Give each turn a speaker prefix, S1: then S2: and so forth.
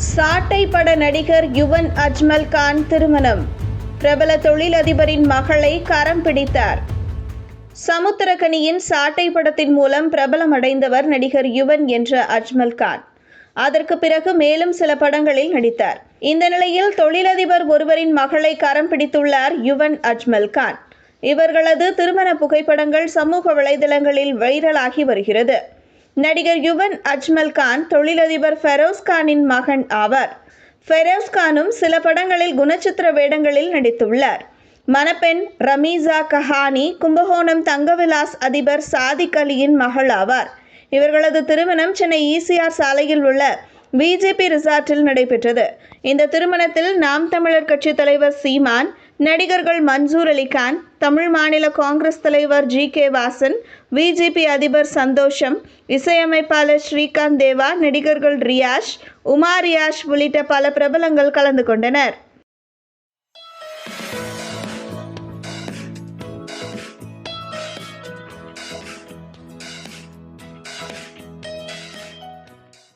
S1: சாட்டை பட நடிகர் யுவன் அஜ்மல் கான் திருமணம். பிரபல தொழிலதிபரின் மகளை கரம் பிடித்தார். சமுத்திரகனியின் சாட்டை படத்தின் மூலம் பிரபலமடைந்தவர் நடிகர் யுவன் என்ற அஜ்மல் கான். அதற்கு பிறகு மேலும் சில படங்களில் நடித்தார். இந்த நிலையில் தொழிலதிபர் ஒருவரின் மகளை கரம் பிடித்துள்ளார் யுவன் அஜ்மல் கான். இவர்களது திருமண புகைப்படங்கள் சமூக வலைதளங்களில் வைரலாகி வருகிறது. நடிகர் யுவன் அஜ்மல் கான் தொழிலதிபர் ஃபெரோஸ் கானின் மகன் ஆவார். ஃபெரோஸ் கானும் சில படங்களில் குணச்சித்திர வேடங்களில் நடித்துள்ளார். மணப்பெண் ரமீசா கஹானி கும்பகோணம் தங்கவிலாஸ் அதிபர் சாதிக் அலியின் மகள் ஆவார். இவர்களது திருமணம் சென்னை ஈசிஆர் சாலையில் உள்ள பிஜேபி ரிசார்ட்டில் நடைபெற்றது. இந்த திருமணத்தில் நாம் தமிழர் கட்சி தலைவர் சீமான் நடிகர்கள் மன்சூர் அலிகான் தமிழ் மாநில காங்கிரஸ் தலைவர் ஜி கே வாசன் பிஜேபி அதிபர் சந்தோஷம் இசையமைப்பாளர் ஸ்ரீகாந்த் தேவா நடிகர்கள் ரியாஷ் உமா ரியாஷ் உள்ளிட்ட பல பிரபலங்கள் கலந்து கொண்டனர்.